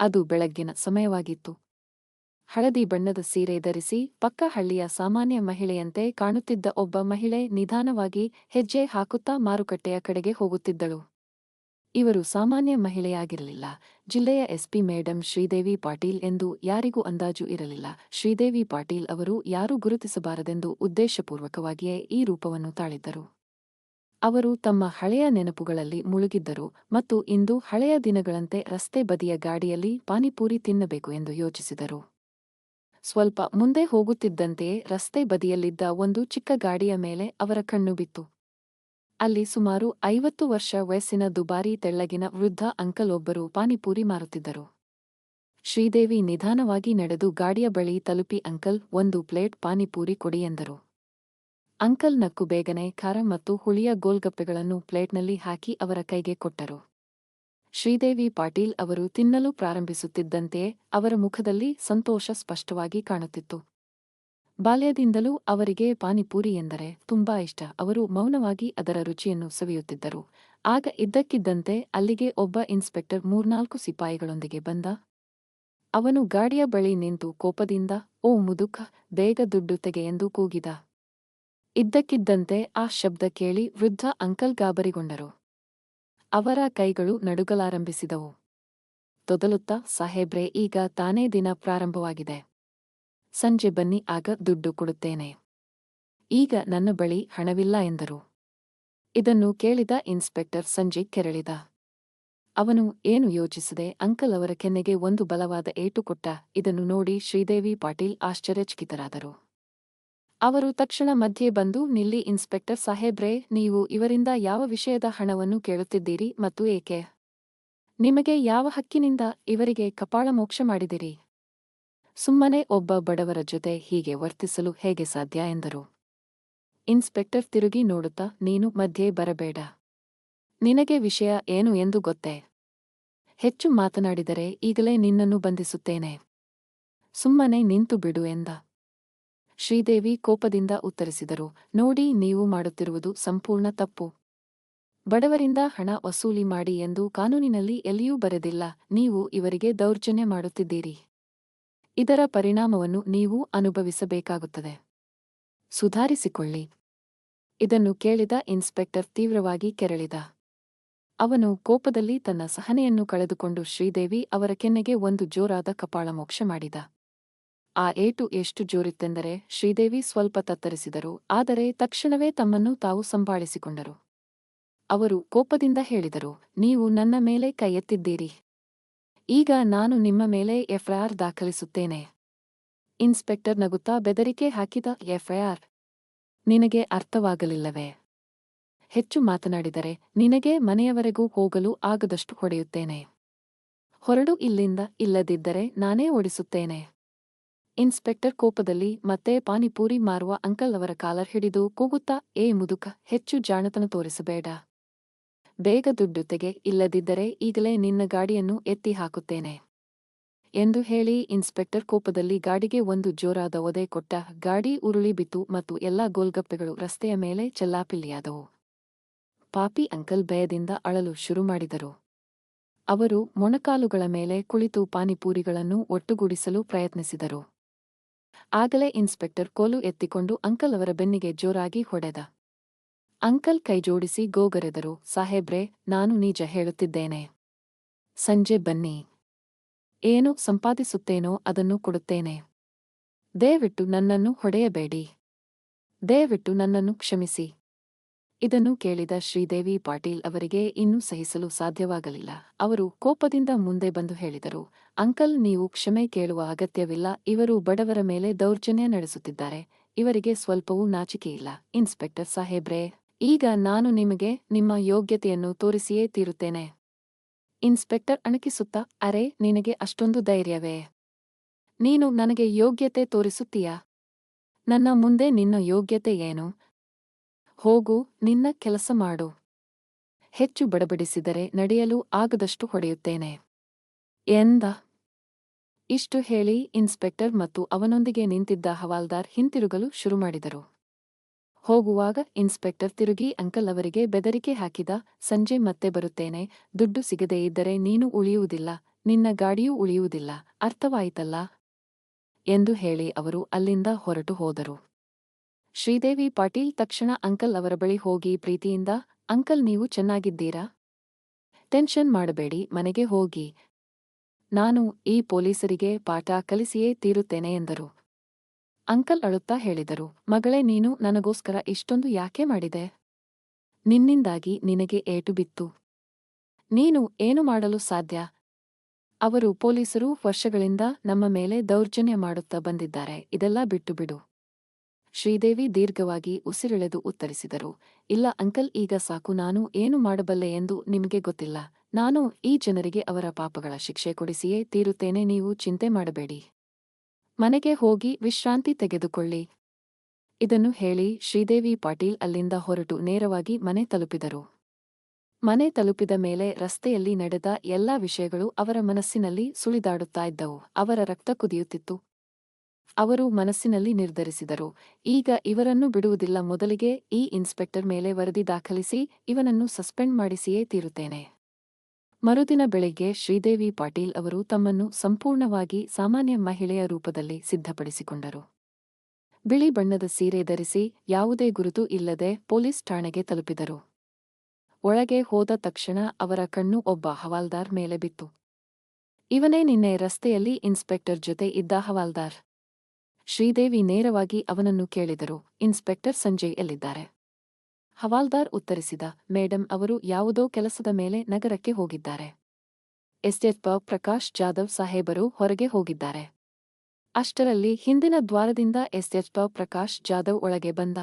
ಅದು ಬೆಳಗ್ಗಿನ ಸಮಯವಾಗಿತ್ತು. ಹಳದಿ ಬಣ್ಣದ ಸೀರೆ ಧರಿಸಿ ಪಕ್ಕ ಹಳ್ಳಿಯ ಸಾಮಾನ್ಯ ಮಹಿಳೆಯಂತೆ ಕಾಣುತ್ತಿದ್ದ ಒಬ್ಬ ಮಹಿಳೆ ನಿಧಾನವಾಗಿ ಹೆಜ್ಜೆ ಹಾಕುತ್ತಾ ಮಾರುಕಟ್ಟೆಯ ಕಡೆಗೆ ಹೋಗುತ್ತಿದ್ದಳು. ಇವರು ಸಾಮಾನ್ಯ ಮಹಿಳೆಯಾಗಿರಲಿಲ್ಲ. ಜಿಲ್ಲೆಯ ಎಸ್ಪಿ ಮೇಡಂ ಶ್ರೀದೇವಿ ಪಾಟೀಲ್ ಎಂದು ಯಾರಿಗೂ ಅಂದಾಜು ಇರಲಿಲ್ಲ. ಶ್ರೀದೇವಿ ಪಾಟೀಲ್ ಅವರು ಯಾರೂ ಗುರುತಿಸಬಾರದೆಂದು ಉದ್ದೇಶಪೂರ್ವಕವಾಗಿಯೇ ಈ ರೂಪವನ್ನು ತಾಳಿದ್ದರು. ಅವರು ತಮ್ಮ ಹಳೆಯ ನೆನಪುಗಳಲ್ಲಿ ಮುಳುಗಿದ್ದರು ಮತ್ತು ಇಂದು ಹಳೆಯ ದಿನಗಳಂತೆ ರಸ್ತೆ ಬದಿಯ ಗಾಡಿಯಲ್ಲಿ ಪಾನಿಪೂರಿ ತಿನ್ನಬೇಕು ಎಂದು ಯೋಚಿಸಿದರು. ಸ್ವಲ್ಪ ಮುಂದೆ ಹೋಗುತ್ತಿದ್ದಂತೆಯೇ ರಸ್ತೆ ಬದಿಯಲ್ಲಿದ್ದ ಒಂದು ಚಿಕ್ಕ ಗಾಡಿಯ ಮೇಲೆ ಅವರ ಕಣ್ಣು ಬಿತ್ತು. ಅಲ್ಲಿ ಸುಮಾರು ಐವತ್ತು ವರ್ಷ ವಯಸ್ಸಿನ ದುಬಾರಿ ತೆಳ್ಳಗಿನ ವೃದ್ಧ ಅಂಕಲ್ ಒಬ್ಬರು ಪಾನಿಪೂರಿ ಮಾರುತ್ತಿದ್ದರು. ಶ್ರೀದೇವಿ ನಿಧಾನವಾಗಿ ನಡೆದು ಗಾಡಿಯ ಬಳಿ ತಲುಪಿ ಅಂಕಲ್, ಒಂದು ಪ್ಲೇಟ್ ಪಾನಿಪೂರಿ ಕೊಡಿ ಎಂದರು. ಅಂಕಲ್ ನಕ್ಕು ಬೇಗನೆ ಖಾರ ಮತ್ತು ಹುಳಿಯ ಗೋಲ್ಗಪ್ಪೆಗಳನ್ನು ಪ್ಲೇಟ್ನಲ್ಲಿ ಹಾಕಿ ಅವರ ಕೈಗೆ ಕೊಟ್ಟರು. ಶ್ರೀದೇವಿ ಪಾಟೀಲ್ ಅವರು ತಿನ್ನಲು ಪ್ರಾರಂಭಿಸುತ್ತಿದ್ದಂತೆಯೇ ಅವರ ಮುಖದಲ್ಲಿ ಸಂತೋಷ ಸ್ಪಷ್ಟವಾಗಿ ಕಾಣುತ್ತಿತ್ತು. ಬಾಲ್ಯದಿಂದಲೂ ಅವರಿಗೆ ಪಾನಿಪೂರಿ ಎಂದರೆ ತುಂಬಾ ಇಷ್ಟ. ಅವರು ಮೌನವಾಗಿ ಅದರ ರುಚಿಯನ್ನು ಸವಿಯುತ್ತಿದ್ದರು. ಆಗ ಇದ್ದಕ್ಕಿದ್ದಂತೆ ಅಲ್ಲಿಗೆ ಒಬ್ಬ ಇನ್ಸ್ಪೆಕ್ಟರ್ ಮೂರ್ನಾಲ್ಕು ಸಿಪಾಯಿಗಳೊಂದಿಗೆ ಬಂದ. ಅವನು ಗಾಡಿಯ ಬಳಿ ನಿಂತು ಕೋಪದಿಂದ, ಓ ಮುದುಕ, ಬೇಗ ದುಡ್ಡು ತೆಗೆ ಎಂದು ಕೂಗಿದ. ಇದ್ದಕ್ಕಿದ್ದಂತೆ ಆ ಶಬ್ದ ಕೇಳಿ ವೃದ್ಧ ಅಂಕಲ್ ಗಾಬರಿಗೊಂಡರು. ಅವರ ಕೈಗಳು ನಡುಗಲಾರಂಭಿಸಿದವು. ತೊದಲುತ್ತ, ಸಾಹೇಬ್ರೆ, ಈಗ ತಾನೇ ದಿನ ಪ್ರಾರಂಭವಾಗಿದೆ. ಸಂಜೆ ಬನ್ನಿ, ಆಗ ದುಡ್ಡು ಕೊಡುತ್ತೇನೆ. ಈಗ ನನ್ನ ಬಳಿ ಹಣವಿಲ್ಲ ಎಂದರು. ಇದನ್ನು ಕೇಳಿದ ಇನ್ಸ್ಪೆಕ್ಟರ್ ಸಂಜೆ ಕೆರಳಿದ. ಅವನು ಏನು ಯೋಚಿಸದೆ ಅಂಕಲ್ ಅವರ ಕೆನ್ನೆಗೆ ಒಂದು ಬಲವಾದ ಏಟು ಕೊಟ್ಟ? ಇದನ್ನು ನೋಡಿ ಶ್ರೀದೇವಿ ಪಾಟೀಲ್ ಆಶ್ಚರ್ಯಚಕಿತರಾದರು. ಅವರು ತಕ್ಷಣ ಮಧ್ಯೆ ಬಂದು ನಿಲ್ಲಿ, ಇನ್ಸ್ಪೆಕ್ಟರ್ ಸಾಹೇಬ್ರೇ, ನೀವು ಇವರಿಂದ ಯಾವ ವಿಷಯದ ಹಣವನ್ನು ಕೇಳುತ್ತಿದ್ದೀರಿ ಮತ್ತು ಏಕೆ? ನಿಮಗೆ ಯಾವ ಹಕ್ಕಿನಿಂದ ಇವರಿಗೆ ಕಪಾಳ ಮೋಕ್ಷ ಮಾಡಿದಿರಿ? ಸುಮ್ಮನೆ ಒಬ್ಬ ಬಡವರ ಜೊತೆ ಹೀಗೆ ವರ್ತಿಸಲು ಹೇಗೆ ಸಾಧ್ಯ? ಎಂದರು. ಇನ್ಸ್ಪೆಕ್ಟರ್ ತಿರುಗಿ ನೋಡುತ್ತಾ, ನೀನು ಮಧ್ಯೆ ಬರಬೇಡ. ನಿನಗೆ ವಿಷಯ ಏನು ಎಂದು ಗೊತ್ತೇ? ಹೆಚ್ಚು ಮಾತನಾಡಿದರೆ ಈಗಲೇ ನಿನ್ನನ್ನು ಬಂಧಿಸುತ್ತೇನೆ. ಸುಮ್ಮನೆ ನಿಂತು ಬಿಡು ಎಂದ. ಶ್ರೀದೇವಿ ಕೋಪದಿಂದ ಉತ್ತರಿಸಿದರು, ನೋಡಿ, ನೀವು ಮಾಡುತ್ತಿರುವುದು ಸಂಪೂರ್ಣ ತಪ್ಪು. ಬಡವರಿಂದ ಹಣ ವಸೂಲಿ ಮಾಡಿ ಎಂದು ಕಾನೂನಿನಲ್ಲಿ ಎಲ್ಲಿಯೂ ಬರೆದಿಲ್ಲ. ನೀವು ಇವರಿಗೆ ದೌರ್ಜನ್ಯ ಮಾಡುತ್ತಿದ್ದೀರಿ. ಇದರ ಪರಿಣಾಮವನ್ನು ನೀವು ಅನುಭವಿಸಬೇಕಾಗುತ್ತದೆ. ಸುಧಾರಿಸಿಕೊಳ್ಳಿ. ಇದನ್ನು ಕೇಳಿದ ಇನ್ಸ್ಪೆಕ್ಟರ್ ತೀವ್ರವಾಗಿ ಕೆರಳಿದ. ಅವನು ಕೋಪದಲ್ಲಿ ತನ್ನ ಸಹನೆಯನ್ನು ಕಳೆದುಕೊಂಡು ಶ್ರೀದೇವಿ ಅವರ ಕೆನ್ನೆಗೆ ಒಂದು ಜೋರಾದ ಕಪಾಳಮೋಕ್ಷ ಮಾಡಿದ. ಆ ಏಟು ಎಷ್ಟು ಜೋರಿತ್ತೆಂದರೆ ಶ್ರೀದೇವಿ ಸ್ವಲ್ಪ ತತ್ತರಿಸಿದರು, ಆದರೆ ತಕ್ಷಣವೇ ತಮ್ಮನ್ನು ತಾವು ಸಂಭಾಳಿಸಿಕೊಂಡರು. ಅವರು ಕೋಪದಿಂದ ಹೇಳಿದರು, ನೀವು ನನ್ನ ಮೇಲೆ ಕೈ ಎತ್ತಿದ್ದೀರಿ ಈಗ ನಾನು ನಿಮ್ಮ ಮೇಲೆ ಎಫ್ಐಆರ್ ದಾಖಲಿಸುತ್ತೇನೆ. ಇನ್ಸ್ಪೆಕ್ಟರ್ ನಗುತ್ತಾ ಬೆದರಿಕೆ ಹಾಕಿದ, ಎಫ್ಐಆರ್? ನಿನಗೆ ಅರ್ಥವಾಗಲಿಲ್ಲವೇ? ಹೆಚ್ಚು ಮಾತನಾಡಿದರೆ, ನಿನಗೆ ಮನೆಯವರೆಗೂ ಹೋಗಲು ಆಗದಷ್ಟು ಹೊಡೆಯುತ್ತೇನೆ. ಹೊರಡು ಇಲ್ಲಿಂದ ಇಲ್ಲದಿದ್ದರೆ ನಾನೇ ಓಡಿಸುತ್ತೇನೆ. ಇನ್ಸ್ಪೆಕ್ಟರ್ ಕೋಪದಲ್ಲಿ ಮತ್ತೆ ಪಾನಿಪೂರಿ ಮಾರುವ ಅಂಕಲ್ ಅವರ ಕಾಲರ್ ಹಿಡಿದು ಕೂಗುತ್ತಾ, ಏ ಮುದುಕ, ಹೆಚ್ಚು ಜಾಣತನ ತೋರಿಸಬೇಡ. ಬೇಗ ದುಡ್ಡು ತೆಗೆ, ಇಲ್ಲದಿದ್ದರೆ ಈಗಲೇ ನಿನ್ನ ಗಾಡಿಯನ್ನು ಎತ್ತಿ ಹಾಕುತ್ತೇನೆ. ಎಂದು ಹೇಳಿ ಇನ್ಸ್ಪೆಕ್ಟರ್ ಕೋಪದಲ್ಲಿ ಗಾಡಿಗೆ ಒಂದು ಜೋರಾದ ಒದೆ ಕೊಟ್ಟ ಗಾಡಿ ಉರುಳಿ ಬಿತ್ತು ಮತ್ತು ಎಲ್ಲಾ ಗೋಲ್ಗಪ್ಪೆಗಳು ರಸ್ತೆಯ ಮೇಲೆ ಚೆಲ್ಲಾಪಿಲ್ಲಿಯಾದವು. ಪಾಪಿ ಅಂಕಲ್ ಭಯದಿಂದ ಅಳಲು ಶುರು ಮಾಡಿದರು. ಅವರು ಮೊಣಕಾಲುಗಳ ಮೇಲೆ ಕುಳಿತು ಪಾನಿಪೂರಿಗಳನ್ನು ಒಟ್ಟುಗೂಡಿಸಲು ಪ್ರಯತ್ನಿಸಿದರು. ಆಗಲೇ ಇನ್ಸ್ಪೆಕ್ಟರ್ ಕೋಲು ಎತ್ತಿಕೊಂಡು ಅಂಕಲ್ ಅವರ ಬೆನ್ನಿಗೆ ಜೋರಾಗಿ ಹೊಡೆದ. ಅಂಕಲ್ ಕೈಜೋಡಿಸಿ ಗೋಗರೆದರು, ಸಾಹೇಬ್ರೆ, ನಾನು ನಿಜ ಹೇಳುತ್ತಿದ್ದೇನೆ. ಸಂಜೆ ಬನ್ನಿ. ಏನು ಸಂಪಾದಿಸುತ್ತೇನೋ ಅದನ್ನು ಕೊಡುತ್ತೇನೆ. ದಯವಿಟ್ಟು ನನ್ನನ್ನು ಹೊಡೆಯಬೇಡಿ. ದಯವಿಟ್ಟು ನನ್ನನ್ನು ಕ್ಷಮಿಸಿ. ಇದನ್ನು ಕೇಳಿದ ಶ್ರೀದೇವಿ ಪಾಟೀಲ್ ಅವರಿಗೆ ಇನ್ನೂ ಸಹಿಸಲು ಸಾಧ್ಯವಾಗಲಿಲ್ಲ. ಅವರು ಕೋಪದಿಂದ ಮುಂದೆ ಬಂದು ಹೇಳಿದರು, ಅಂಕಲ್, ನೀವು ಕ್ಷಮೆ ಕೇಳುವ ಅಗತ್ಯವಿಲ್ಲ. ಇವರು ಬಡವರ ಮೇಲೆ ದೌರ್ಜನ್ಯ ನಡೆಸುತ್ತಿದ್ದಾರೆ. ಇವರಿಗೆ ಸ್ವಲ್ಪವೂ ನಾಚಿಕೆಯಿಲ್ಲ ಇನ್ಸ್ಪೆಕ್ಟರ್ ಸಾಹೇಬ್ರೇ, ಈಗ ನಾನು ನಿಮಗೆ ನಿಮ್ಮ ಯೋಗ್ಯತೆಯನ್ನು ತೋರಿಸಿಯೇ ತೀರುತ್ತೇನೆ. ಇನ್ಸ್ಪೆಕ್ಟರ್ ಅಣಕಿಸುತ್ತಾ, ಅರೆ, ನಿನಗೆ ಅಷ್ಟೊಂದು ಧೈರ್ಯವೇ? ನೀನು ನನಗೆ ಯೋಗ್ಯತೆ ತೋರಿಸುತ್ತೀಯಾ? ನನ್ನ ಮುಂದೆ ನಿನ್ನ ಯೋಗ್ಯತೆ ಏನು? ಹೋಗು, ನಿನ್ನ ಕೆಲಸ ಮಾಡು. ಹೆಚ್ಚು ಬಡಬಡಿಸಿದರೆ ನಡೆಯಲು ಆಗದಷ್ಟು ಹೊಡೆಯುತ್ತೇನೆ. ಎಂದ. ಇಷ್ಟು ಹೇಳಿ ಇನ್ಸ್ಪೆಕ್ಟರ್ ಮತ್ತು ಅವನೊಂದಿಗೆ ನಿಂತಿದ್ದ ಹವಾಲ್ದಾರ್ ಹಿಂತಿರುಗಲು ಶುರುಮಾಡಿದರು ಹೋಗುವಾಗ ಇನ್ಸ್ಪೆಕ್ಟರ್ ತಿರುಗಿ ಅಂಕಲ್ ಅವರಿಗೆ ಬೆದರಿಕೆ ಹಾಕಿದ, ಸಂಜೆ ಮತ್ತೆ ಬರುತ್ತೇನೆ, ದುಡ್ಡು ಸಿಗದೇ ಇದ್ದರೆ ನೀನು ಉಳಿಯುವುದಿಲ್ಲ, ನಿನ್ನ ಗಾಡಿಯೂ ಉಳಿಯುವುದಿಲ್ಲ, ಅರ್ಥವಾಯಿತಲ್ಲ? ಎಂದು ಹೇಳಿ ಅವರು ಅಲ್ಲಿಂದ ಹೊರಟು ಹೋದರು. ಶ್ರೀದೇವಿ ಪಾಟೀಲ್ ತಕ್ಷಣ ಅಂಕಲ್ ಅವರ ಬಳಿ ಹೋಗಿ ಪ್ರೀತಿಯಿಂದ, ಅಂಕಲ್ ನೀವು ಚೆನ್ನಾಗಿದ್ದೀರಾ? ಟೆನ್ಷನ್ ಮಾಡಬೇಡಿ, ಮನೆಗೆ ಹೋಗಿ. ನಾನು ಈ ಪೊಲೀಸರಿಗೆ ಪಾಠ ಕಲಿಸಿಯೇ ತೀರುತ್ತೇನೆ ಎಂದರು. ಅಂಕಲ್ ಅಳುತ್ತಾ ಹೇಳಿದರು, ಮಗಳೇ, ನೀನು ನನಗೋಸ್ಕರ ಇಷ್ಟೊಂದು ಯಾಕೆ ಮಾಡಿದೆ? ನಿನ್ನಿಂದಾಗಿ ನಿನಗೆ ಏಟು ಬಿತ್ತು. ನೀನು ಏನು ಮಾಡಲು ಸಾಧ್ಯ? ಅವರು ಪೊಲೀಸರು ವರ್ಷಗಳಿಂದ ನಮ್ಮ ಮೇಲೆ ದೌರ್ಜನ್ಯ ಮಾಡುತ್ತಾ ಬಂದಿದ್ದಾರೆ, ಇದೆಲ್ಲ ಬಿಟ್ಟು ಬಿಡು. ಶ್ರೀದೇವಿ ದೀರ್ಘವಾಗಿ ಉಸಿರೆಳೆದು ಉತ್ತರಿಸಿದರು. ಇಲ್ಲ ಅಂಕಲ್, ಈಗ ಸಾಕು, ನಾನು ಏನು ಮಾಡಬಲ್ಲೆ ಎಂದು ನಿಮಗೆ ಗೊತ್ತಿಲ್ಲ. ನಾನು ಈ ಜನರಿಗೆ ಅವರ ಪಾಪಗಳ ಶಿಕ್ಷೆ ಕೊಡಿಸಿಯೇ ತೀರುತ್ತೇನೆ, ನೀವು ಚಿಂತೆ ಮಾಡಬೇಡಿ. ಮನೆಗೆ ಹೋಗಿ ವಿಶ್ರಾಂತಿ ತೆಗೆದುಕೊಳ್ಳಿ. ಇದನ್ನು ಹೇಳಿ ಶ್ರೀದೇವಿ ಪಾಟೀಲ್ ಅಲ್ಲಿಂದ ಹೊರಟು ನೇರವಾಗಿ ಮನೆ ತಲುಪಿದರು. ಮನೆ ತಲುಪಿದ ಮೇಲೆ ರಸ್ತೆಯಲ್ಲಿ ನಡೆದ ಎಲ್ಲಾ ವಿಷಯಗಳು ಅವರ ಮನಸ್ಸಿನಲ್ಲಿ ಸುಳಿದಾಡುತ್ತಾ ಇದ್ದವು. ಅವರ ರಕ್ತ ಕುದಿಯುತ್ತಿತ್ತು. ಅವರು ಮನಸ್ಸಿನಲ್ಲಿ ನಿರ್ಧರಿಸಿದರು. ಈಗ ಇವರನ್ನು ಬಿಡುವುದಿಲ್ಲ. ಮೊದಲಿಗೆ ಈ ಇನ್ಸ್ಪೆಕ್ಟರ್ ಮೇಲೆ ವರದಿ ದಾಖಲಿಸಿ ಇವನನ್ನು ಸಸ್ಪೆಂಡ್ ಮಾಡಿಸಿಯೇ ತೀರುತ್ತೇನೆ. ಮರುದಿನ ಬೆಳಿಗ್ಗೆ ಶ್ರೀದೇವಿ ಪಾಟೀಲ್ ಅವರು ತಮ್ಮನ್ನು ಸಂಪೂರ್ಣವಾಗಿ ಸಾಮಾನ್ಯ ಮಹಿಳೆಯ ರೂಪದಲ್ಲಿ ಸಿದ್ಧಪಡಿಸಿಕೊಂಡರು. ಬಿಳಿ ಬಣ್ಣದ ಸೀರೆ ಧರಿಸಿ ಯಾವುದೇ ಗುರುತು ಇಲ್ಲದೆ ಪೊಲೀಸ್ ಠಾಣೆಗೆ ತಲುಪಿದರು. ಒಳಗೆ ಹೋದ ತಕ್ಷಣ ಅವರ ಕಣ್ಣು ಒಬ್ಬ ಹವಾಲ್ದಾರ್ ಮೇಲೆ ಬಿತ್ತು. ಇವನೇ ನಿನ್ನೆ ರಸ್ತೆಯಲ್ಲಿ ಇನ್ಸ್ಪೆಕ್ಟರ್ ಜೊತೆ ಇದ್ದ ಹವಾಲ್ದಾರ್. ಶ್ರೀದೇವಿ ನೇರವಾಗಿ ಅವನನ್ನು ಕೇಳಿದರು. ಇನ್ಸ್ಪೆಕ್ಟರ್ ಸಂಜಯ್ ಎಲ್ಲಿದ್ದಾರೆ? ಹವಾಲ್ದಾರ್ ಉತ್ತರಿಸಿದ, ಮೇಡಂ, ಅವರು ಯಾವುದೋ ಕೆಲಸದ ಮೇಲೆ ನಗರಕ್ಕೆ ಹೋಗಿದ್ದಾರೆ. ಎಸ್ಟೇಟ್ ಪ ಪ್ರಕಾಶ್ ಜಾಧವ್ ಸಾಹೇಬರು ಹೊರಗೆ ಹೋಗಿದ್ದಾರೆ. ಅಷ್ಟರಲ್ಲಿ ಹಿಂದಿನ ದ್ವಾರದಿಂದ ಎಸ್ಟೇಟ್ ಪ ಪ್ರಕಾಶ್ ಜಾಧವ್ ಒಳಗೆ ಬಂದ.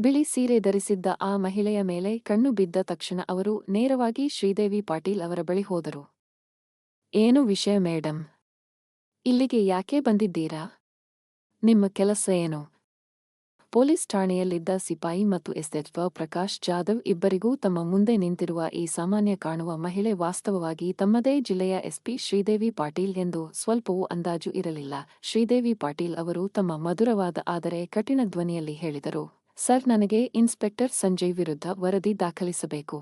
ಬಿಳಿ ಸೀರೆ ಧರಿಸಿದ್ದ ಆ ಮಹಿಳೆಯ ಮೇಲೆ ಕಣ್ಣು ಬಿದ್ದ ತಕ್ಷಣ ಅವರು ನೇರವಾಗಿ ಶ್ರೀದೇವಿ ಪಾಟೀಲ್ ಅವರ ಬಳಿ ಹೋದರು. ಏನು ವಿಷಯ ಮೇಡಂ? ಇಲ್ಲಿಗೆ ಯಾಕೆ ಬಂದಿದ್ದೀರಾ? ನಿಮ್ಮ ಕೆಲಸ ಏನು? ಪೊಲೀಸ್ ಠಾಣೆಯಲ್ಲಿದ್ದ ಸಿಪಾಯಿ ಮತ್ತು ಎಸ್ಎಚ್ ಪ್ರಕಾಶ್ ಜಾಧವ್ ಇಬ್ಬರಿಗೂ ತಮ್ಮ ಮುಂದೆ ನಿಂತಿರುವ ಈ ಸಾಮಾನ್ಯ ಕಾಣುವ ಮಹಿಳೆ ವಾಸ್ತವವಾಗಿ ತಮ್ಮದೇ ಜಿಲ್ಲೆಯ ಎಸ್ಪಿ ಶ್ರೀದೇವಿ ಪಾಟೀಲ್ ಎಂದು ಸ್ವಲ್ಪವೂ ಅಂದಾಜು ಇರಲಿಲ್ಲ. ಶ್ರೀದೇವಿ ಪಾಟೀಲ್ ಅವರು ತಮ್ಮ ಮಧುರವಾದ ಆದರೆ ಕಠಿಣ ಧ್ವನಿಯಲ್ಲಿ ಹೇಳಿದರು, ಸರ್, ನನಗೆ ಇನ್ಸ್ಪೆಕ್ಟರ್ ಸಂಜಯ್ ವಿರುದ್ಧ ವರದಿ ದಾಖಲಿಸಬೇಕು.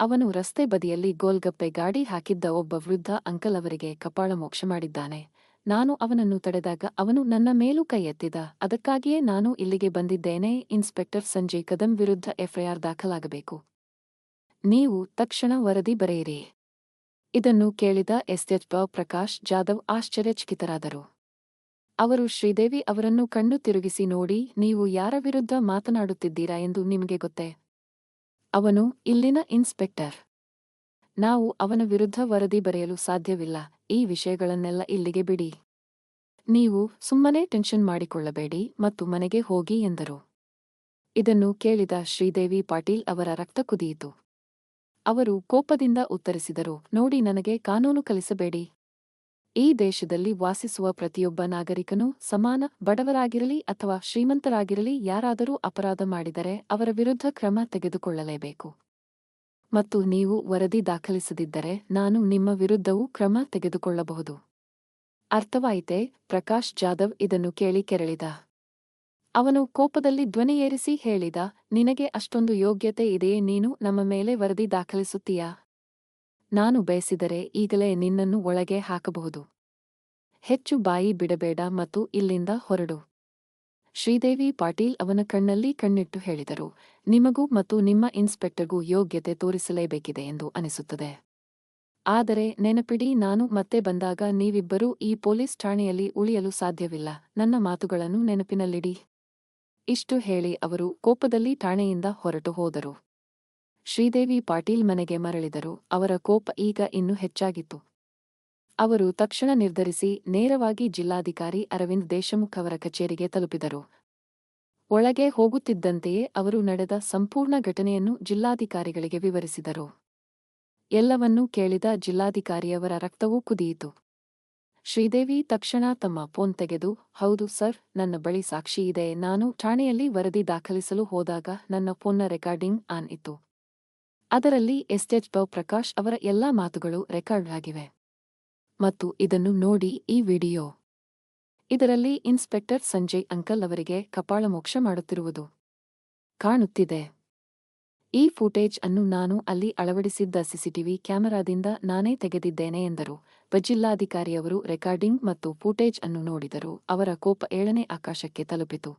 ಅವನು ರಸ್ತೆ ಬದಿಯಲ್ಲಿ ಗೋಲ್ಗಪ್ಪೆ ಗಾಡಿ ಹಾಕಿದ್ದ ಒಬ್ಬ ವೃದ್ಧ ಅಂಕಲ್ ಅವರಿಗೆ ಕಪಾಳ ಮೋಕ್ಷ ಮಾಡಿದ್ದಾನೆ. ನಾನು ಅವನನ್ನು ತಡೆದಾಗ ಅವನು ನನ್ನ ಮೇಲೂ ಕೈ ಎತ್ತಿದ. ಅದಕ್ಕಾಗಿಯೇ ನಾನು ಇಲ್ಲಿಗೆ ಬಂದಿದ್ದೇನೆ, ಇನ್ಸ್ಪೆಕ್ಟರ್ ಸಂಜಯ್ ಕದಂ ವಿರುದ್ಧ ಎಫ್ಐಆರ್ ದಾಖಲಾಗಬೇಕು. ನೀವು ತಕ್ಷಣ ವರದಿ ಬರೆಯಿರಿ. ಇದನ್ನು ಕೇಳಿದ ಎಸ್ಎಚ್ ಪ್ರಕಾಶ್ ಜಾಧವ್ ಆಶ್ಚರ್ಯಚಕಿತರಾದರು. ಅವರು ಶ್ರೀದೇವಿ ಅವರನ್ನು ಕಣ್ಣು ತಿರುಗಿಸಿ ನೋಡಿ, ನೀವು ಯಾರ ವಿರುದ್ಧ ಮಾತನಾಡುತ್ತಿದ್ದೀರಾ ಎಂದು ನಿಮಗೆ ಗೊತ್ತೇ? ಅವನು ಇಲ್ಲಿನ ಇನ್ಸ್ಪೆಕ್ಟರ್. ನಾವು ಅವನ ವಿರುದ್ಧ ವರದಿ ಬರೆಯಲು ಸಾಧ್ಯವಿಲ್ಲ. ಈ ವಿಷಯಗಳನ್ನೆಲ್ಲ ಇಲ್ಲಿಗೆ ಬಿಡಿ. ನೀವು ಸುಮ್ಮನೆ ಟೆನ್ಷನ್ ಮಾಡಿಕೊಳ್ಳಬೇಡಿ ಮತ್ತು ಮನೆಗೆ ಹೋಗಿ ಎಂದರು. ಇದನ್ನು ಕೇಳಿದ ಶ್ರೀದೇವಿ ಪಾಟೀಲ್ ಅವರ ರಕ್ತ ಕುದಿಯಿತು. ಅವರು ಕೋಪದಿಂದ ಉತ್ತರಿಸಿದರು, ನೋಡಿ ನನಗೆ ಕಾನೂನು ಕಲಿಸಬೇಡಿ. ಈ ದೇಶದಲ್ಲಿ ವಾಸಿಸುವ ಪ್ರತಿಯೊಬ್ಬ ನಾಗರಿಕನೂ ಸಮಾನ, ಬಡವರಾಗಿರಲಿ ಅಥವಾ ಶ್ರೀಮಂತರಾಗಿರಲಿ ಯಾರಾದರೂ ಅಪರಾಧ ಮಾಡಿದರೆ ಅವರ ವಿರುದ್ಧ ಕ್ರಮ ತೆಗೆದುಕೊಳ್ಳಲೇಬೇಕು. ಮತ್ತು ನೀವು ವರದಿ ದಾಖಲಿಸದಿದ್ದರೆ ನಾನು ನಿಮ್ಮ ವಿರುದ್ಧವೂ ಕ್ರಮ ತೆಗೆದುಕೊಳ್ಳಬಹುದು. ಅರ್ಥವಾಯಿತೆ, ಪ್ರಕಾಶ್ ಜಾಧವ್ ಇದನ್ನು ಕೇಳಿ ಕೆರಳಿದ. ಅವನು ಕೋಪದಲ್ಲಿ ಧ್ವನಿಯೇರಿಸಿ ಹೇಳಿದ, ನಿನಗೆ ಅಷ್ಟೊಂದು ಯೋಗ್ಯತೆ ಇದೆಯೇ, ನೀನು ನಮ್ಮ ಮೇಲೆ ವರದಿ ದಾಖಲಿಸುತ್ತೀಯಾ? ನಾನು ಬಯಸಿದರೆ ಈಗಲೇ ನಿನ್ನನ್ನು ಒಳಗೆ ಹಾಕಬಹುದು. ಹೆಚ್ಚು ಬಾಯಿ ಬಿಡಬೇಡ ಮತ್ತು ಇಲ್ಲಿಂದ ಹೊರಡು. ಶ್ರೀದೇವಿ ಪಾಟೀಲ್ ಅವನ ಕಣ್ಣಲ್ಲಿ ಕಣ್ಣಿಟ್ಟು ಹೇಳಿದರು. ನಿಮಗೂ ಮತ್ತು ನಿಮ್ಮ ಇನ್ಸ್ಪೆಕ್ಟರ್ಗೂ ಯೋಗ್ಯತೆ ತೋರಿಸಲೇಬೇಕಿದೆ ಎಂದು ಅನಿಸುತ್ತದೆ. ಆದರೆ ನೆನಪಿಡಿ, ನಾನು ಮತ್ತೆ ಬಂದಾಗ ನೀವಿಬ್ಬರೂ ಈ ಪೊಲೀಸ್ ಠಾಣೆಯಲ್ಲಿ ಉಳಿಯಲು ಸಾಧ್ಯವಿಲ್ಲ. ನನ್ನ ಮಾತುಗಳನ್ನು ನೆನಪಿನಲ್ಲಿಡಿ ಇಷ್ಟು ಹೇಳಿ ಅವರು ಕೋಪದಲ್ಲಿ ಠಾಣೆಯಿಂದ ಹೊರಟು ಹೋದರು. ಶ್ರೀದೇವಿ ಪಾಟೀಲ್ ಮನೆಗೆ ಮರಳಿದರು. ಅವರ ಕೋಪ ಈಗ ಇನ್ನೂ ಹೆಚ್ಚಾಗಿತ್ತು. ಅವರು ತಕ್ಷಣ ನಿರ್ಧರಿಸಿ ನೇರವಾಗಿ ಜಿಲ್ಲಾಧಿಕಾರಿ ಅರವಿಂದ್ ದೇಶಮುಖ್ ಅವರ ಕಚೇರಿಗೆ ತಲುಪಿದರು. ಒಳಗೆ ಹೋಗುತ್ತಿದ್ದಂತೆಯೇ ಅವರು ನಡೆದ ಸಂಪೂರ್ಣ ಘಟನೆಯನ್ನು ಜಿಲ್ಲಾಧಿಕಾರಿಗಳಿಗೆ ವಿವರಿಸಿದರು. ಎಲ್ಲವನ್ನೂ ಕೇಳಿದ ಜಿಲ್ಲಾಧಿಕಾರಿಯವರ ರಕ್ತವೂ ಕುದಿಯಿತು. ಶ್ರೀದೇವಿ ತಕ್ಷಣ ತಮ್ಮ ಫೋನ್ ತೆಗೆದು, ಹೌದು ಸರ್, ನನ್ನ ಬಳಿ ಸಾಕ್ಷಿ ಇದೆ, ನಾನು ಠಾಣೆಯಲ್ಲಿ ವರದಿ ದಾಖಲಿಸಲು ಹೋದಾಗ ನನ್ನ ಫೋನ್ನ ರೆಕಾರ್ಡಿಂಗ್ ಆನ್ ಇತ್ತು. ಅದರಲ್ಲಿ ಎಸ್ಟೆಚ್ ಬೌ ಪ್ರಕಾಶ್ ಅವರ ಎಲ್ಲಾ ಮಾತುಗಳು ರೆಕಾರ್ಡ್ ಆಗಿವೆ. ಮತ್ತು ಇದನ್ನು ನೋಡಿ ಈ ವಿಡಿಯೋ. ಇದರಲ್ಲಿ ಇನ್ಸ್ಪೆಕ್ಟರ್ ಸಂಜಯ್ ಅಂಕಲ್ ಅವರಿಗೆ ಕಪಾಳಮೋಕ್ಷ ಮಾಡುತ್ತಿರುವುದು ಕಾಣುತ್ತಿದೆ. ಈ ಫೂಟೇಜ್ ಅನ್ನು ನಾನು ಅಲ್ಲಿ ಅಳವಡಿಸಿದ್ದ ಸಿಸಿಟಿವಿ ಕ್ಯಾಮೆರಾದಿಂದ ನಾನೇ ತೆಗೆದಿದ್ದೇನೆ ಎಂದರು. ಜಿಲ್ಲಾಧಿಕಾರಿಯವರು ರೆಕಾರ್ಡಿಂಗ್ ಮತ್ತು ಫೂಟೇಜ್ ಅನ್ನು ನೋಡಿದರು. ಅವರ ಕೋಪ ಏಳನೇ ಆಕಾಶಕ್ಕೆ ತಲುಪಿತು.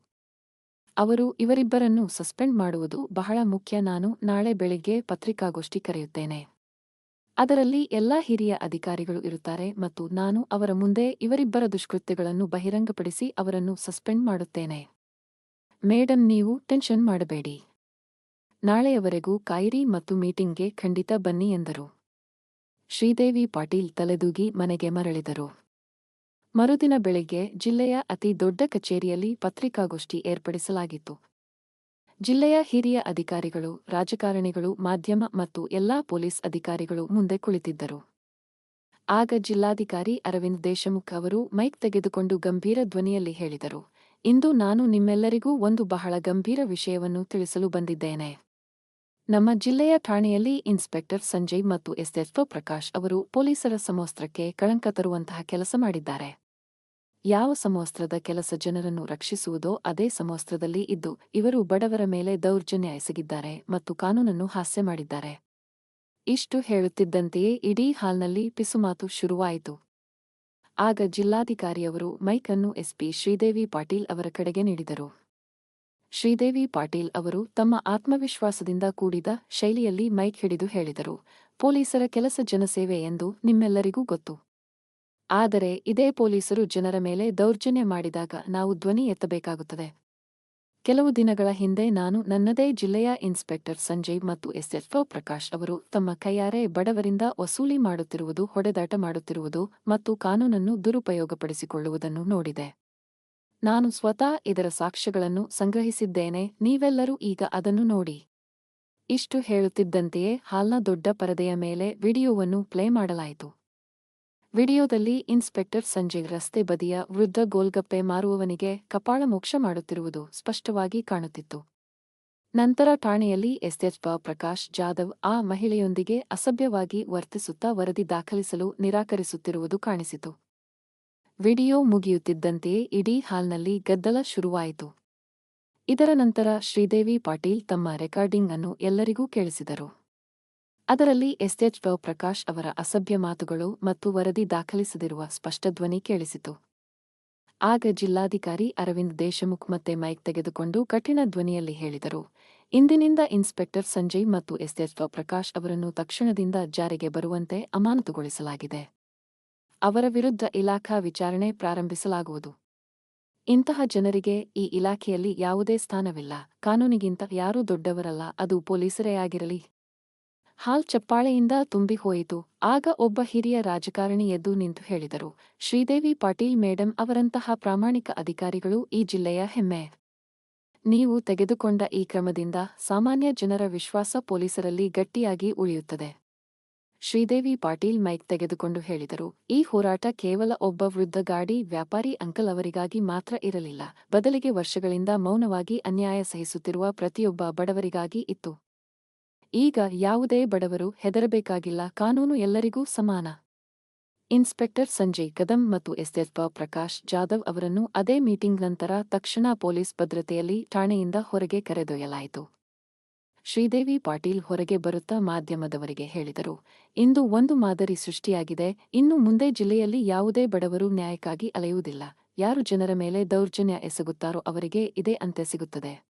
ಅವರು ಇವರಿಬ್ಬರನ್ನು ಸಸ್ಪೆಂಡ್ ಮಾಡುವುದು ಬಹಳ ಮುಖ್ಯ. ನಾನು ನಾಳೆ ಬೆಳಿಗ್ಗೆ ಪತ್ರಿಕಾಗೋಷ್ಠಿ ಕರೆಯುತ್ತೇನೆ. ಅದರಲ್ಲಿ ಎಲ್ಲಾ ಹಿರಿಯ ಅಧಿಕಾರಿಗಳು ಇರುತ್ತಾರೆ ಮತ್ತು ನಾನು ಅವರ ಮುಂದೆ ಇವರಿಬ್ಬರ ದುಷ್ಕೃತ್ಯಗಳನ್ನು ಬಹಿರಂಗಪಡಿಸಿ ಅವರನ್ನು ಸಸ್ಪೆಂಡ್ ಮಾಡುತ್ತೇನೆ. ಮೇಡಮ್ ನೀವು ಟೆನ್ಷನ್ ಮಾಡಬೇಡಿ. ನಾಳೆಯವರೆಗೂ ಕಾಯಿರಿ ಮತ್ತು ಮೀಟಿಂಗ್ಗೆ ಖಂಡಿತ ಬನ್ನಿ ಎಂದರು. ಶ್ರೀದೇವಿ ಪಾಟೀಲ್ ತಲೆದೂಗಿ ಮನೆಗೆ ಮರಳಿದರು. ಮರುದಿನ ಬೆಳಿಗ್ಗೆ ಜಿಲ್ಲೆಯ ಅತಿ ದೊಡ್ಡ ಕಚೇರಿಯಲ್ಲಿ ಪತ್ರಿಕಾಗೋಷ್ಠಿ ಏರ್ಪಡಿಸಲಾಗಿತ್ತು. ಜಿಲ್ಲೆಯ ಹಿರಿಯ ಅಧಿಕಾರಿಗಳು, ರಾಜಕಾರಣಿಗಳು, ಮಾಧ್ಯಮ ಮತ್ತು ಎಲ್ಲಾ ಪೊಲೀಸ್ ಅಧಿಕಾರಿಗಳು ಮುಂದೆ ಕುಳಿತಿದ್ದರು. ಆಗ ಜಿಲ್ಲಾಧಿಕಾರಿ ಅರವಿಂದ್ ದೇಶಮುಖ್ ಅವರು ಮೈಕ್ ತೆಗೆದುಕೊಂಡು ಗಂಭೀರ ಧ್ವನಿಯಲ್ಲಿ ಹೇಳಿದರು, ಇಂದು ನಾನು ನಿಮ್ಮೆಲ್ಲರಿಗೂ ಒಂದು ಬಹಳ ಗಂಭೀರ ವಿಷಯವನ್ನು ತಿಳಿಸಲು ಬಂದಿದ್ದೇನೆ. ನಮ್ಮ ಜಿಲ್ಲೆಯ ಠಾಣೆಯಲ್ಲಿ ಇನ್ಸ್ಪೆಕ್ಟರ್ ಸಂಜಯ್ ಮತ್ತು ಎಸ್ಎಫ್ಒ ಪ್ರಕಾಶ್ ಅವರು ಪೊಲೀಸರ ಸಮವಸ್ತ್ರಕ್ಕೆ ಕಳಂಕ ತರುವಂತಹ ಕೆಲಸ ಮಾಡಿದ್ದಾರೆ. ಯಾವ ಸಮವಸ್ತ್ರದ ಕೆಲಸ ಜನರನ್ನು ರಕ್ಷಿಸುವುದೋ ಅದೇ ಸಮವಸ್ತ್ರದಲ್ಲಿ ಇದ್ದು, ಇವರು ಬಡವರ ಮೇಲೆ ದೌರ್ಜನ್ಯ ಎಸಗಿದ್ದಾರೆ ಮತ್ತು ಕಾನೂನನ್ನು ಹಾಸ್ಯ ಮಾಡಿದ್ದಾರೆ. ಇಷ್ಟು ಹೇಳುತ್ತಿದ್ದಂತೆಯೇ ಇಡೀ ಹಾಲ್ನಲ್ಲಿ ಪಿಸುಮಾತು ಶುರುವಾಯಿತು. ಆಗ ಜಿಲ್ಲಾಧಿಕಾರಿಯವರು ಮೈಕನ್ನು ಎಸ್ಪಿ ಶ್ರೀದೇವಿ ಪಾಟೀಲ್ ಅವರ ಕಡೆಗೆ ನೀಡಿದರು. ಶ್ರೀದೇವಿ ಪಾಟೀಲ್ ಅವರು ತಮ್ಮ ಆತ್ಮವಿಶ್ವಾಸದಿಂದ ಕೂಡಿದ ಶೈಲಿಯಲ್ಲಿ ಮೈಕ್ ಹಿಡಿದು ಹೇಳಿದರು, ಪೊಲೀಸರ ಕೆಲಸ ಜನಸೇವೆ ಎಂದು ನಿಮ್ಮೆಲ್ಲರಿಗೂ ಗೊತ್ತು. ಆದರೆ ಇದೇ ಪೊಲೀಸರು ಜನರ ಮೇಲೆ ದೌರ್ಜನ್ಯ ಮಾಡಿದಾಗ ನಾವು ಧ್ವನಿ ಎತ್ತಬೇಕಾಗುತ್ತದೆ. ಕೆಲವು ದಿನಗಳ ಹಿಂದೆ ನಾನು ನನ್ನದೇ ಜಿಲ್ಲೆಯ ಇನ್ಸ್ಪೆಕ್ಟರ್ ಸಂಜಯ್ ಮತ್ತು ಎಸ್ಎಫ್ಒ ಪ್ರಕಾಶ್ ಅವರು ತಮ್ಮ ಕೈಯಾರೆ ಬಡವರಿಂದ ವಸೂಲಿ ಮಾಡುತ್ತಿರುವುದು, ಹೊಡೆದಾಟ ಮಾಡುತ್ತಿರುವುದು ಮತ್ತು ಕಾನೂನನ್ನು ದುರುಪಯೋಗಪಡಿಸಿಕೊಳ್ಳುವುದನ್ನು ನೋಡಿದೆ. ನಾನು ಸ್ವತಃ ಇದರ ಸಾಕ್ಷ್ಯಗಳನ್ನು ಸಂಗ್ರಹಿಸಿದ್ದೇನೆ, ನೀವೆಲ್ಲರೂ ಈಗ ಅದನ್ನು ನೋಡಿ. ಇಷ್ಟು ಹೇಳುತ್ತಿದ್ದಂತೆಯೇ ಹಾಲ್ನ ದೊಡ್ಡ ಪರದೆಯ ಮೇಲೆ ವಿಡಿಯೋವನ್ನು ಪ್ಲೇ ಮಾಡಲಾಯಿತು. ವಿಡಿಯೋದಲ್ಲಿ ಇನ್ಸ್ಪೆಕ್ಟರ್ ಸಂಜಯ್ ರಸ್ತೆ ಬದಿಯ ವೃದ್ಧ ಗೋಲ್ಗಪ್ಪೆ ಮಾರುವವನಿಗೆ ಕಪಾಳ ಮೋಕ್ಷ ಮಾಡುತ್ತಿರುವುದು ಸ್ಪಷ್ಟವಾಗಿ ಕಾಣುತ್ತಿತ್ತು. ನಂತರ ಠಾಣೆಯಲ್ಲಿ ಎಸ್ಎಚ್ ಪ್ರಕಾಶ್ ಜಾಧವ್ ಆ ಮಹಿಳೆಯೊಂದಿಗೆ ಅಸಭ್ಯವಾಗಿ ವರ್ತಿಸುತ್ತಾ ವರದಿ ದಾಖಲಿಸಲು ನಿರಾಕರಿಸುತ್ತಿರುವುದು ಕಾಣಿಸಿತು. ವಿಡಿಯೋ ಮುಗಿಯುತ್ತಿದ್ದಂತೆಯೇ ಇಡೀ ಹಾಲ್ನಲ್ಲಿ ಗದ್ದಲ ಶುರುವಾಯಿತು. ಇದರ ನಂತರ ಶ್ರೀದೇವಿ ಪಾಟೀಲ್ ತಮ್ಮ ರೆಕಾರ್ಡಿಂಗ್ ಅನ್ನು ಎಲ್ಲರಿಗೂ ಕೇಳಿಸಿದರು. ಅದರಲ್ಲಿ ಎಸ್ಎಚ್ ಪ್ರಕಾಶ್ ಅವರ ಅಸಭ್ಯ ಮಾತುಗಳು ಮತ್ತು ವರದಿ ದಾಖಲಿಸದಿರುವ ಸ್ಪಷ್ಟಧ್ವನಿ ಕೇಳಿಸಿತು. ಆಗ ಜಿಲ್ಲಾಧಿಕಾರಿ ಅರವಿಂದ್ ದೇಶಮುಖ್ ಮತ್ತೆ ಮೈಕ್ ತೆಗೆದುಕೊಂಡು ಕಠಿಣ ಧ್ವನಿಯಲ್ಲಿ ಹೇಳಿದರು. ಇಂದಿನಿಂದ ಇನ್ಸ್ಪೆಕ್ಟರ್ ಸಂಜಯ್ ಮತ್ತು ಎಸ್ಎಚ್ ಪ್ರಕಾಶ್ ಅವರನ್ನು ತಕ್ಷಣದಿಂದ ಜಾರಿಗೆ ಬರುವಂತೆ ಅಮಾನತುಗೊಳಿಸಲಾಗಿದೆ. ಅವರ ವಿರುದ್ಧ ಇಲಾಖಾ ವಿಚಾರಣೆ ಪ್ರಾರಂಭಿಸಲಾಗುವುದು. ಇಂತಹ ಜನರಿಗೆ ಈ ಇಲಾಖೆಯಲ್ಲಿ ಯಾವುದೇ ಸ್ಥಾನವಿಲ್ಲ. ಕಾನೂನಿಗಿಂತ ಯಾರೂ ದೊಡ್ಡವರಲ್ಲ. ಅದು ಪೊಲೀಸರೇ ಆಗಿರಲಿ ಹಾಲ್ ಚಪ್ಪಾಳೆಯಿಂದ ತುಂಬಿ ಹೋಯಿತು. ಆಗ ಒಬ್ಬ ಹಿರಿಯ ರಾಜಕಾರಣಿ ಎದ್ದು ನಿಂತು ಹೇಳಿದರು, ಶ್ರೀದೇವಿ ಪಾಟೀಲ್ ಮೇಡಂ ಅವರಂತಹ ಪ್ರಾಮಾಣಿಕ ಅಧಿಕಾರಿಗಳು ಈ ಜಿಲ್ಲೆಯ ಹೆಮ್ಮೆ. ನೀವು ತೆಗೆದುಕೊಂಡ ಈ ಕ್ರಮದಿಂದ ಸಾಮಾನ್ಯ ಜನರ ವಿಶ್ವಾಸ ಪೊಲೀಸರಲ್ಲಿ ಗಟ್ಟಿಯಾಗಿ ಉಳಿಯುತ್ತದೆ. ಶ್ರೀದೇವಿ ಪಾಟೀಲ್ ಮೈಕ್ ತೆಗೆದುಕೊಂಡು ಹೇಳಿದರು, ಈ ಹೋರಾಟ ಕೇವಲ ಒಬ್ಬ ವೃದ್ಧ ಗಾಡಿ ವ್ಯಾಪಾರಿ ಅಂಕಲ್ ಅವರಿಗಾಗಿ ಮಾತ್ರ ಇರಲಿಲ್ಲ. ಬದಲಿಗೆ ವರ್ಷಗಳಿಂದ ಮೌನವಾಗಿ ಅನ್ಯಾಯ ಸಹಿಸುತ್ತಿರುವ ಪ್ರತಿಯೊಬ್ಬ ಬಡವರಿಗಾಗಿ ಇತ್ತು. ಈಗ ಯಾವುದೇ ಬಡವರು ಹೆದರಬೇಕಾಗಿಲ್ಲ, ಕಾನೂನು ಎಲ್ಲರಿಗೂ ಸಮಾನ. ಇನ್ಸ್ಪೆಕ್ಟರ್ ಸಂಜಯ್ ಕದಂ ಮತ್ತು ಎಸ್ಎಸ್ ಪ್ರಕಾಶ್ ಜಾಧವ್ ಅವರನ್ನು ಅದೇ ಮೀಟಿಂಗ್ ನಂತರ ತಕ್ಷಣ ಪೊಲೀಸ್ ಭದ್ರತೆಯಲ್ಲಿ ಠಾಣೆಯಿಂದ ಹೊರಗೆ ಕರೆದೊಯ್ಯಲಾಯಿತು. ಶ್ರೀದೇವಿ ಪಾಟೀಲ್ ಹೊರಗೆ ಬರುತ್ತಾ ಮಾಧ್ಯಮದವರಿಗೆ ಹೇಳಿದರು, ಇಂದು ಒಂದು ಮಾದರಿ ಸೃಷ್ಟಿಯಾಗಿದೆ, ಇನ್ನು ಮುಂದೆ ಜಿಲ್ಲೆಯಲ್ಲಿ ಯಾವುದೇ ಬಡವರು ನ್ಯಾಯಕ್ಕಾಗಿ ಅಲೆಯುವುದಿಲ್ಲ, ಯಾರು ಜನರ ಮೇಲೆ ದೌರ್ಜನ್ಯ ಎಸಗುತ್ತಾರೋ ಅವರಿಗೆ ಇದೇ ಅಂತ್ಯ ಸಿಗುತ್ತದೆ.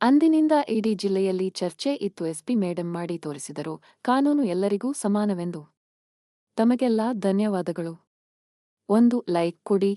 ಅಂದಿನಿಂದ ಇಡೀ ಜಿಲ್ಲೆಯಲ್ಲಿ ಚರ್ಚೆ ಇತ್ತು ಎಸ್ಪಿ ಮೇಡಂ ಮಾಡಿ ತೋರಿಸಿದರು. ಕಾನೂನು ಎಲ್ಲರಿಗೂ ಸಮಾನವೆಂದು. ತಮಗೆಲ್ಲ ಧನ್ಯವಾದಗಳು. ಒಂದು ಲೈಕ್ ಕೊಡಿ.